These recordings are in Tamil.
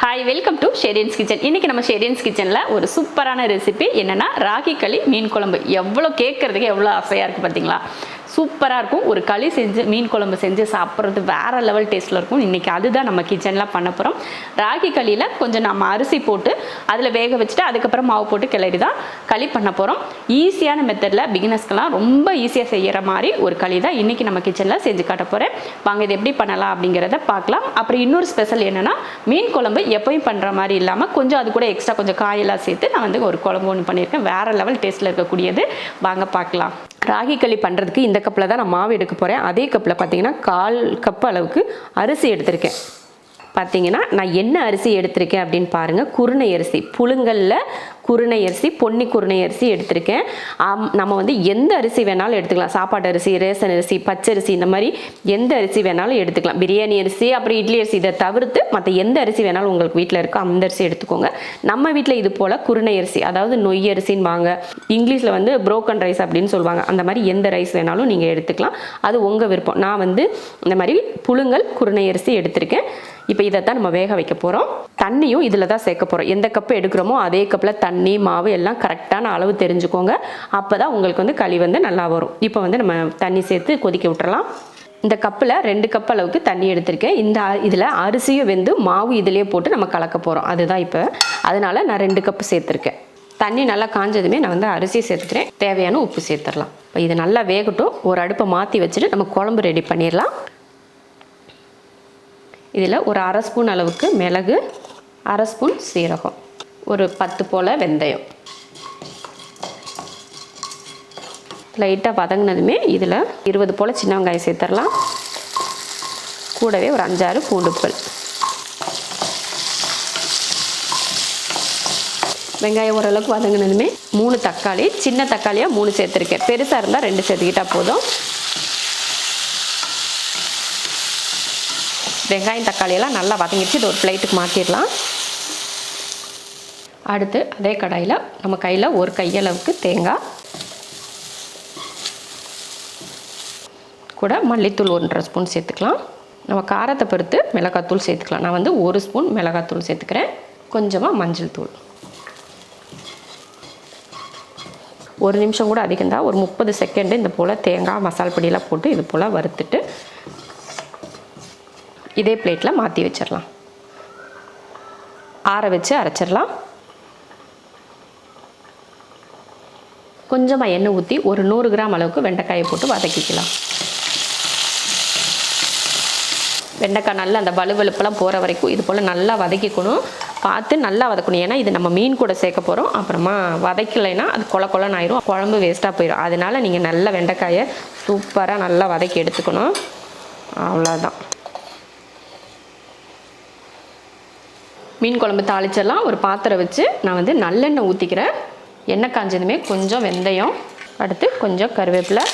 Hi welcome to Sherian's kitchen இன்றைக்கி நம்ம ஷெரியன்ஸ் கிச்சனில் ஒரு சூப்பரான ரெசிபி என்னென்னா ராகி களி மீன் குழம்பு. எவ்வளோ கேட்கறதுக்கு எவ்வளோ ஆசையாக இருக்குது பார்த்தீங்களா சூப்பராக இருக்கும். ஒரு களி செஞ்சு மீன் குழம்பு செஞ்சு சாப்பிட்றது வேறு லெவல் டேஸ்ட்டில் இருக்கும். இன்றைக்கி அதுதான் நம்ம கிச்சனில் பண்ண போகிறோம் ராகி களியில் கொஞ்சம் நம்ம அரிசி போட்டு அதில் வேக வச்சுட்டு அதுக்கப்புறம் மாவு போட்டு கிளறி தான் களி பண்ண போகிறோம் ஈஸியான மெத்தடில் பிகினர்ஸ்க்கெல்லாம் ரொம்ப ஈஸியாக செய்கிற மாதிரி ஒரு களி தான் இன்றைக்கி நம்ம கிச்சனில் செஞ்சு காட்ட போகிறேன் வாங்க இது எப்படி பண்ணலாம் அப்படிங்கிறத பார்க்கலாம். அப்புறம் இன்னொரு ஸ்பெஷல் என்னென்னா மீன் குழம்பு எப்பயும் பண்ணுற மாதிரி இல்லாமல் கொஞ்சம் அது கூட எக்ஸ்ட்ரா கொஞ்சம் காயெல்லாம் சேர்த்து நான் வந்து ஒரு குழம்பு ஒன்று பண்ணியிருக்கேன். வேறு லெவல் டேஸ்ட்டில் இருக்கக்கூடியது. வாங்க பார்க்கலாம். ராகி களி பண்ணுறதுக்கு இந்த கப்பில் தான் நான் மாவு எடுக்க போகிறேன் அதே கப்பில் பார்த்தீங்கன்னா கால் கப் அளவுக்கு அரிசி எடுத்திருக்கேன். பார்த்தீங்கன்னா நான் என்ன அரிசி எடுத்திருக்கேன் அப்படின்னு பாருங்கள் குருணை அரிசி. புழுங்கல்ல குருணை அரிசி பொன்னி குருணை அரிசி எடுத்திருக்கேன் நம்ம வந்து எந்த அரிசி வேணாலும் எடுத்துக்கலாம். சாப்பாட்டு அரிசி ரேசன் அரிசி பச்சரிசி இந்த மாதிரி எந்த அரிசி வேணாலும் எடுத்துக்கலாம். பிரியாணி அரிசி அப்புறம் இட்லி அரிசி இதை தவிர்த்து மற்ற எந்த அரிசி வேணாலும் உங்களுக்கு வீட்டில் இருக்கோ அந்த அரிசி எடுத்துக்கோங்க. நம்ம வீட்டில் இது போல் குருணை அரிசி அதாவது நொய் அரிசின்னு வாங்க. இங்கிலீஷில் வந்து புரோக்கன் ரைஸ் அப்படின்னு சொல்லுவாங்க. அந்த மாதிரி எந்த ரைஸ் வேணாலும் நீங்கள் எடுத்துக்கலாம். அது உங்கள் விருப்பம். நான் வந்து இந்த மாதிரி புழுங்கல் குருணை அரிசி எடுத்திருக்கேன். இப்போ இதை தான் நம்ம வேக வைக்க போகிறோம் தண்ணியும் இதில் தான் சேர்க்க போகிறோம் எந்த கப்பு எடுக்கிறோமோ அதே கப்பில் தண்ணி தண்ணி மாவு எல்லாம் கரெக்டான அளவு தெரிஞ்சுக்கோங்க. அப்போ தான் உங்களுக்கு வந்து களி வந்து நல்லா வரும். இப்போ வந்து நம்ம தண்ணி சேர்த்து கொதிக்க விட்டுறலாம். இந்த கப்பில் ரெண்டு கப் அளவுக்கு தண்ணி எடுத்திருக்கேன். இந்த இதில் அரிசியும் வெந்து மாவு இதிலே போட்டு நம்ம கலக்க போகிறோம் அதுதான் இப்போ. அதனால் நான் ரெண்டு கப்பு சேர்த்துருக்கேன். தண்ணி நல்லா காஞ்சதுமே நான் வந்து அரிசி சேர்த்துக்கிறேன். தேவையான உப்பு சேர்த்துடலாம். இப்போ இது நல்லா வேகட்டும். ஒரு அடுப்பை மாற்றி வச்சுட்டு நம்ம குழம்பு ரெடி பண்ணிடலாம். இதில் ஒரு அரை ஸ்பூன் அளவுக்கு மிளகு அரை ஸ்பூன் சீரகம். ஒரு பத்து போல் வெந்தயம். லைட்டாக வதங்கினதுமே இதில் இருபது போல் சின்ன வெங்காயம் சேர்த்துடலாம் கூடவே ஒரு அஞ்சாறு பூண்டுப்பல் வெங்காயம் ஓரளவுக்கு வதங்கினதுமே மூணு தக்காளி சின்ன தக்காளியாக மூணு சேர்த்துருக்கேன். பெருசாக இருந்தால் ரெண்டு சேர்த்துக்கிட்டால் போதும். வெங்காயம் தக்காளியெல்லாம் நல்லா வதங்கிடுச்சு. இது ஒரு பிளேட்டுக்கு மாற்றிடலாம் அடுத்து அதே கடாயில் நம்ம கையில் ஒரு கையளவுக்கு தேங்காய். கூட மல்லித்தூள் ஒன்றரை ஸ்பூன் சேர்த்துக்கலாம். நம்ம காரத்தை பொறுத்து மிளகாத்தூள் சேர்த்துக்கலாம். நான் வந்து ஒரு ஸ்பூன் மிளகாத்தூள் சேர்த்துக்கிறேன். கொஞ்சமாக மஞ்சள் தூள். ஒரு நிமிஷம் கூட அதிகம்தான் ஒரு முப்பது செகண்டு இந்த போல் தேங்காய் மசால் பொடியெல்லாம் போட்டு இது போல் வறுத்துட்டு இதே பிளேட்டில் மாற்றி வச்சிடலாம். ஆற வச்சு அரைச்சிடலாம். கொஞ்சமாக எண்ணெய் ஊற்றி ஒரு நூறு கிராம் அளவுக்கு வெண்டைக்காயை போட்டு வதக்கிக்கலாம். வெண்டைக்காய் நல்லா அந்த வலுவலுப்பெல்லாம் போகிற வரைக்கும் இது போல் நல்லா வதக்கிக்கணும். பார்த்து நல்லா வதக்கணும். ஏன்னா இது நம்ம மீன் கூட சேர்க்க போகிறோம் அப்புறமா வதக்கலைன்னா அது கொல கொலன்னு ஆயிரும். குழம்பு வேஸ்ட்டாக போயிடும் அதனால நீங்கள் நல்லா வெண்டைக்காயை சூப்பராக நல்லா வதக்கி எடுத்துக்கணும். அவ்வளோதான் மீன் குழம்பு தாளிச்செல்லாம் ஒரு பாத்திரம் வச்சு நான் வந்து நல்லெண்ணெய் ஊற்றிக்கிறேன் எண்ணெய் காஞ்சதுமே கொஞ்சம் வெந்தயம். அடுத்து கொஞ்சம் கருவேப்பிலை.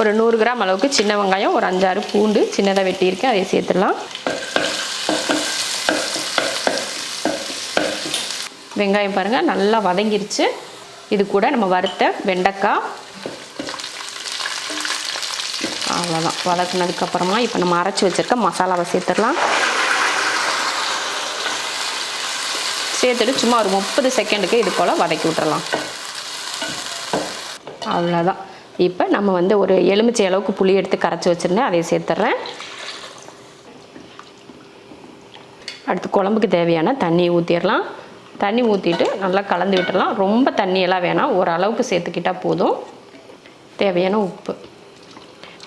ஒரு நூறு கிராம் அளவுக்கு சின்ன வெங்காயம் ஒரு அஞ்சாறு பூண்டு சின்னதாக வெட்டியிருக்கேன் அதை சேர்த்துடலாம். வெங்காயம் பாருங்கள் நல்லா வதங்கிருச்சு. இது கூட நம்ம வறுத்த வெண்டைக்காய். அவ்வளோதான் வதக்குனதுக்கப்புறமா இப்போ நம்ம அரைச்சி வச்சுருக்க மசாலாவை சேர்த்துடலாம். சேர்த்துட்டு சும்மா ஒரு முப்பது செகண்டுக்கு இது போல் வதக்கி விட்டுறலாம். அவ்வளோதான் இப்போ நம்ம வந்து ஒரு எலுமிச்சை அளவுக்கு புளி எடுத்து கரைச்சி வச்சுருந்தேன். அதை சேர்த்துட்றேன் அடுத்து குழம்புக்கு தேவையான தண்ணியை ஊற்றிடலாம் தண்ணி ஊற்றிட்டு நல்லா கலந்து விட்டுடலாம் ரொம்ப தண்ணியெல்லாம் வேணாம். ஓரளவுக்கு சேர்த்துக்கிட்டால் போதும். தேவையான உப்பு.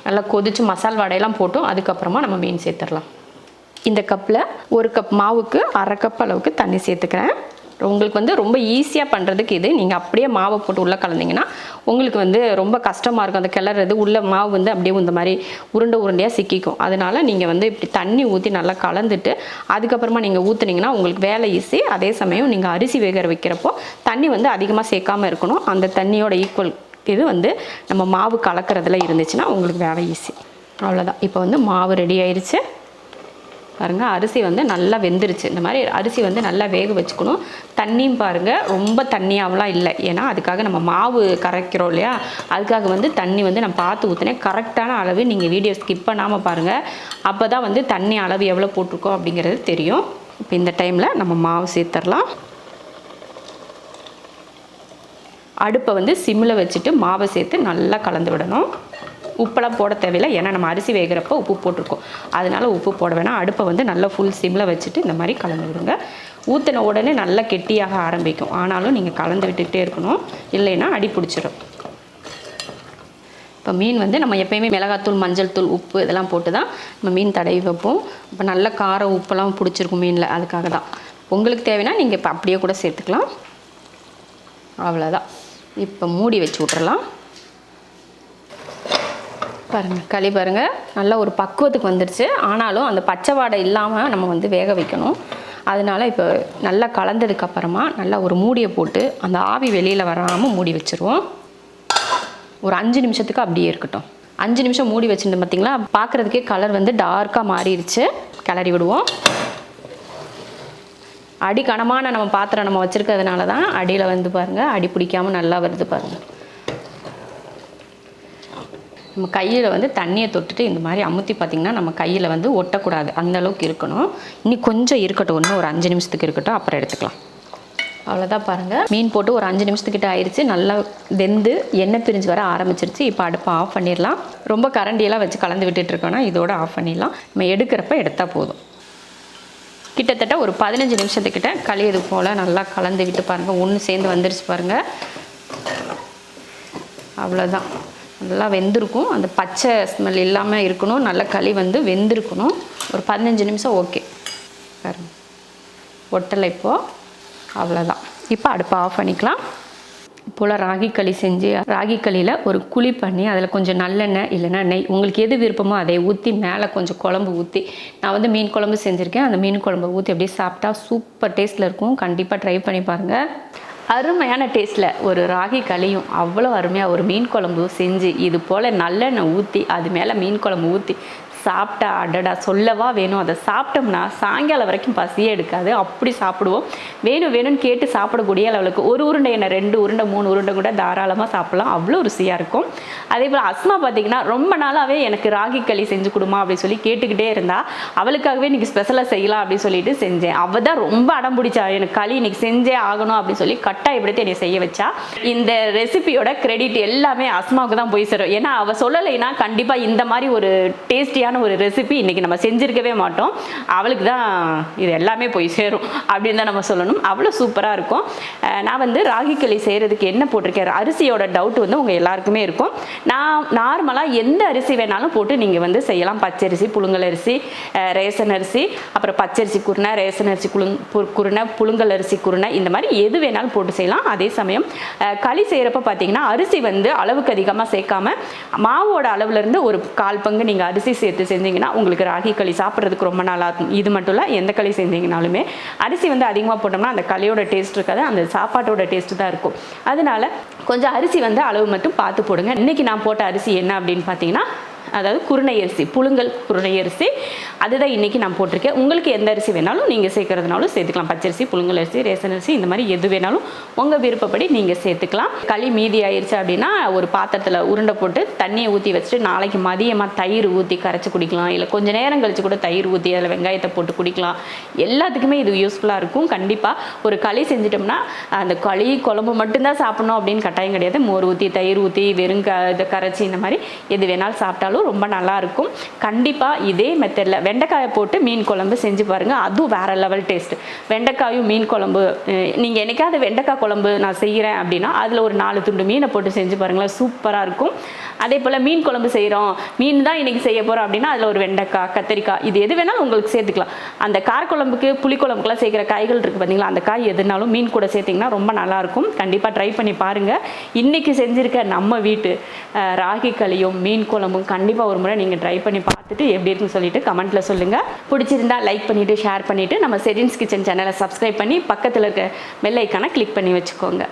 நல்லா கொதித்து மசால் வடையெல்லாம் போட்டும். அதுக்கப்புறமா நம்ம மீன் சேர்த்துடலாம். இந்த கப்பில் ஒரு கப் மாவுக்கு அரை கப் அளவுக்கு தண்ணி சேர்த்துக்கிறேன். உங்களுக்கு வந்து ரொம்ப ஈஸியாக பண்ணுறதுக்கு இது. நீங்கள் அப்படியே மாவை போட்டு உள்ளே கலந்தீங்கன்னா உங்களுக்கு வந்து ரொம்ப கஷ்டமாக இருக்கும். அந்த கிளறது உள்ள மாவு வந்து அப்படியே இந்த மாதிரி உருண்டை உருண்டையாக சிக்கிக்கும். அதனால நீங்கள் வந்து இப்படி தண்ணி ஊற்றி நல்லா கலந்துட்டு அதுக்கப்புறமா நீங்கள் ஊற்றுனீங்கன்னா உங்களுக்கு வேலை ஈஸி. அதே சமயம் நீங்கள் அரிசி வேக வைக்கிறப்போ தண்ணி வந்து அதிகமாக சேர்க்காமல் இருக்கணும். அந்த தண்ணியோட ஈக்குவல் இது வந்து நம்ம மாவு கலக்கிறதுல இருந்துச்சுன்னா உங்களுக்கு வேலை ஈஸி. அவ்வளோதான். இப்போ வந்து மாவு ரெடி ஆயிடுச்சு பாருங்கள் அரிசி வந்து நல்லா வெந்துருச்சு. இந்த மாதிரி அரிசி வந்து நல்லா வேக வச்சுக்கணும். தண்ணியும் பாருங்கள் ரொம்ப தண்ணியாகலாம் இல்லை. ஏன்னா அதுக்காக நம்ம மாவு கரைக்கிறோம் இல்லையா? அதுக்காக வந்து தண்ணி வந்து நான் பார்த்து ஊற்றினேன் கரெக்டான அளவு நீங்கள் வீடியோ ஸ்கிப் பண்ணாமல் பாருங்கள் அப்போ தான் வந்து தண்ணி அளவு எவ்வளோ போட்டிருக்கோம் அப்படிங்கிறது தெரியும். இப்போ இந்த டைமில் நம்ம மாவு சேர்த்துடலாம் அடுப்பை வந்து சிம்மில் வச்சுட்டு மாவை சேர்த்து நல்லா கலந்து விடணும். உப்பெல்லாம் போட தேவையில்லை. ஏன்னா நம்ம அரிசி வேகிறப்போ உப்பு போட்டிருக்கோம். அதனால உப்பு போட வேணாம். அடுப்பை வந்து நல்லா ஃபுல் சிம்மில் வச்சுட்டு இந்த மாதிரி கலந்து விடுங்க. ஊற்றின உடனே நல்லா கெட்டியாக ஆரம்பிக்கும். ஆனாலும் நீங்கள் கலந்து விட்டுக்கிட்டே இருக்கணும். இல்லைன்னா அடி பிடிச்சிடும் இப்போ மீன் வந்து நம்ம எப்பயுமே மிளகாத்தூள் மஞ்சள் தூள் உப்பு இதெல்லாம் போட்டு தான் நம்ம மீன் தடவி வைப்போம். இப்போ நல்ல காரம் உப்பெல்லாம் பிடிச்சிருக்கும் மீனில். அதுக்காக தான். உங்களுக்கு தேவைன்னா நீங்கள் இப்போ அப்படியே கூட சேர்த்துக்கலாம். அவ்வளோதான் இப்போ மூடி வச்சு விட்றலாம் பாருங்கள் களி பாருங்கள் நல்லா ஒரு பக்குவத்துக்கு வந்துடுச்சு ஆனாலும் அந்த பச்சை வாடை இல்லாமல் நம்ம வந்து வேக வைக்கணும். அதனால் இப்போ நல்லா கலந்ததுக்கப்புறமா நல்லா ஒரு மூடியை போட்டு அந்த ஆவி வெளியில் வராமல் மூடி வச்சுருவோம். ஒரு அஞ்சு நிமிஷத்துக்கு அப்படியே இருக்கட்டும். அஞ்சு நிமிஷம் மூடி வச்சுருந்தோம் பார்த்தீங்களா பார்க்குறதுக்கே கலர் வந்து டார்க்காக மாறிடுச்சு. கிளறி விடுவோம். அடி கனமான நம்ம பாத்திரம் நம்ம வச்சுருக்கிறதுனால தான் அடியில் வந்து பாருங்கள் அடி பிடிக்காமல் நல்லா வருது பாருங்கள் நம்ம கையில் வந்து தண்ணியை தொட்டுட்டு இந்த மாதிரி அமுத்தி பார்த்திங்கன்னா நம்ம கையில் வந்து ஒட்டக்கூடாது. அந்த அளவுக்கு இருக்கணும். இன்னி கொஞ்சம் இருக்கட்டும். இன்னும் ஒரு அஞ்சு நிமிஷத்துக்கு இருக்கட்டும். அப்புறம் எடுத்துக்கலாம். அவ்வளோதான் பாருங்கள் மீன் போட்டு ஒரு அஞ்சு நிமிஷத்துக்கிட்ட ஆயிடுச்சு. நல்லா வெந்து எண்ணெய் பிரிஞ்சு வர ஆரம்பிச்சிருச்சு. இப்போ அடுப்பை ஆஃப் பண்ணிடலாம். ரொம்ப கரண்டியெல்லாம் வச்சு கலந்து விட்டுட்டு இருக்கோன்னா இதோட ஆஃப் பண்ணிடலாம். நம்ம எடுக்கிறப்ப எடுத்தால் போதும். கிட்டத்தட்ட ஒரு பதினஞ்சு நிமிஷத்துக்கிட்ட களியது போல் நல்லா கலந்து விட்டு பாருங்கள் ஒன்று சேர்ந்து வந்துருச்சு பாருங்கள் அவ்வளோதான் நல்லா வெந்திருக்கும். அந்த பச்சை ஸ்மெல் இல்லாமல் இருக்கணும். நல்ல களி வந்து வெந்திருக்கணும். ஒரு பதினஞ்சு நிமிஷம் ஓகே. பாருங்க. ஒட்டலை இப்போது அவ்வளோதான் இப்போ அடுப்பை ஆஃப் பண்ணிக்கலாம். போல் ராகி களி செஞ்சு ராகி களியில் ஒரு குழி பண்ணி அதில் கொஞ்சம் நல்லெண்ணெய் இல்லைன்னா நெய் உங்களுக்கு எது விருப்பமோ அதை ஊற்றி மேலே கொஞ்சம் குழம்பு ஊற்றி நான் வந்து மீன் குழம்பு செஞ்சுருக்கேன். அந்த மீன் குழம்பு ஊற்றி அப்படியே சாப்பிட்டா சூப்பர் டேஸ்ட்டில் இருக்கும். கண்டிப்பாக ட்ரை பண்ணி பாருங்கள் அருமையான டேஸ்ட்டில் ஒரு ராகி களியும் அவ்வளோ அருமையாக ஒரு மீன் குழம்பு செஞ்சு இது போல் நல்லெண்ணெய் ஊற்றி அது மேலே மீன் குழம்பு ஊற்றி சாப்பிட்டா அடடா சொல்லவா வேணும்? அதை சாப்பிட்டோம்னா சாயங்காலம் வரைக்கும் பசியே எடுக்காது. அப்படி சாப்பிடுவோம். வேணும் வேணும்னு கேட்டு சாப்பிடக்கூடிய அளவுக்கு ஒரு உருண்டை என்ன ரெண்டு உருண்டை மூணு உருண்டை கூட தாராளமாக சாப்பிடலாம். அவ்வளோ ருசியாக இருக்கும். அதே போல் அஸ்மா பார்த்தீங்கன்னா ரொம்ப நாளாகவே எனக்கு ராகி களி செஞ்சு கொடுமா அப்படின்னு சொல்லி கேட்டுக்கிட்டே இருந்தா அவளுக்காகவே இன்னைக்கு ஸ்பெஷலாக செய்யலாம் அப்படின்னு சொல்லிட்டு செஞ்சேன். அவள் தான் ரொம்ப அடம் பிடிச்சா எனக்கு களி இன்னைக்கு செஞ்சே ஆகணும் அப்படின்னு சொல்லி கட்டாயப்படுத்தி என்னை செய்ய வச்சா. இந்த ரெசிபியோட கிரெடிட் எல்லாமே அஸ்மாவுக்கு தான் போய் சேரும். ஏன்னா அவள் சொல்லலைன்னா கண்டிப்பாக இந்த மாதிரி ஒரு டேஸ்டியான ஒரு ரெசிபி இன்னைக்கு நம்ம செஞ்சிருக்கவே மாட்டோம். அவளுக்கு தான் இது எல்லாமே போய் சேரும் அப்படின்னு தான் நம்ம சொல்லணும். அவ்வளோ சூப்பராக இருக்கும். நான் வந்து ராகி களி செய்கிறதுக்கு என்ன போட்டிருக்கேன்? அரிசியோட டவுட் வந்து உங்கள் எல்லாருக்குமே இருக்கும். நான் நார்மலாக எந்த அரிசி வேணாலும் போட்டு நீங்கள் வந்து செய்யலாம். பச்சரிசி புழுங்கல் அரிசி ரேசன் அரிசி அப்புறம் பச்சரிசி குருணை ரேசன் அரிசி குழுங் பு- குருணை புழுங்கல் அரிசி குருணை இந்த மாதிரி எது வேணாலும் போட்டு செய்யலாம். அதே சமயம் களி செய்கிறப்ப பார்த்தீங்கன்னா அரிசி வந்து அளவுக்கு அதிகமாக சேர்க்காம மாவோட அளவுலேருந்து ஒரு கால் பங்கு நீங்கள் அரிசி சேர்த்து செஞ்சீங்கன்னா உங்களுக்கு ராகி களி சாப்பிட்றதுக்கு ரொம்ப நல்லா இருக்கும் இது மட்டும் இல்லை எந்த களி செஞ்சீங்கனாலுமே அரிசி வந்து அதிகமாக போட்டோம்னா அந்த களியோட டேஸ்ட் இருக்காது அந்த சாப்பாட்டோட டேஸ்ட் தான் இருக்கும். அதனால கொஞ்சம் அரிசி வந்து அளவு மட்டும் பார்த்து போடுங்க. இன்னைக்கு நான் போட்ட அரிசி என்ன அப்படின்னு பார்த்தீங்கன்னா அதாவது குருணை அரிசி புழுங்கல் குருணை அரிசி. அதுதான் இன்றைக்கி நான் போட்டிருக்கேன். உங்களுக்கு எந்த அரிசி வேணாலும் நீங்கள் சேர்க்கறதுனாலும் சேர்த்துக்கலாம். பச்சரிசி புழுங்கல் அரிசி ரேசன் அரிசி இந்த மாதிரி எது வேணாலும் உங்கள் விருப்பப்படி நீங்கள் சேர்த்துக்கலாம். களி மீதி ஆயிடுச்சு அப்படின்னா ஒரு பாத்திரத்தில் உருண்டை போட்டு தண்ணியை ஊற்றி வச்சுட்டு நாளைக்கு மதியமாக தயிர் ஊற்றி கரைச்சி குடிக்கலாம். இல்லை கொஞ்சம் நேரம் கழிச்சு கூட தயிர் ஊற்றி அதில் வெங்காயத்தை போட்டு குடிக்கலாம். எல்லாத்துக்குமே இது யூஸ்ஃபுல்லாக இருக்கும். கண்டிப்பாக ஒரு களி செஞ்சிட்டோம்னா அந்த களி குழம்பு மட்டும்தான் சாப்பிடணும் அப்படின்னு கட்டாயம் கிடையாது. மோர் ஊற்றி தயிர் ஊற்றி வெறும் க இதை கரைச்சி இந்த மாதிரி எது வேணாலும் சாப்பிட்டாலும் ரொம்ப நல்லா இருக்கும் கண்டிப்பாக இதே மெத்தடில் வெண்டைக்காயை போட்டு மீன் குழம்பு செஞ்சு பாருங்கள் அதுவும் வேற லெவல் டேஸ்ட் வெண்டைக்காயும் மீன் குழம்பு நீங்கள் என்னைக்காவது வெண்டைக்காய் குழம்பு நான் செய்கிறேன் அப்படின்னா அதில் ஒரு நாலு துண்டு மீனை போட்டு செஞ்சு பாருங்களேன். சூப்பராக இருக்கும். அதே போல் மீன் குழம்பு செய்கிறோம் மீன் தான் இன்றைக்கி செய்ய போகிறோம் அப்படின்னா அதில் ஒரு வெண்டைக்காய் கத்திரிக்காய் இது எது வேணாலும் உங்களுக்கு சேர்த்துக்கலாம். அந்த காரக்குழம்புக்கு புளிக்குழம்புக்குலாம் சேர்க்குற காய்கள் இருக்குது பார்த்தீங்களா அந்த காய் எதுனாலும் மீன் கூட சேர்த்திங்கன்னா ரொம்ப நல்லாயிருக்கும். கண்டிப்பாக ட்ரை பண்ணி பாருங்கள் இன்றைக்கி செஞ்சுருக்க நம்ம வீட்டு ராகி களியும் மீன் குழம்பும் கண்டிப்பாக ஒரு முறை நீங்கள் ட்ரை பண்ணி பார்த்துட்டு எப்படி இருக்குன்னு சொல்லிட்டு கமெண்ட்டில் சொல்லுங்கள் பிடிச்சிருந்தா லைக் பண்ணிவிட்டு ஷேர் பண்ணிவிட்டு நம்ம செரின்ஸ் கிச்சன் சேனலை சப்ஸ்கிரைப் பண்ணி பக்கத்தில் இருக்க பெல் ஐக்கானை கிளிக் பண்ணி வச்சுக்கோங்க.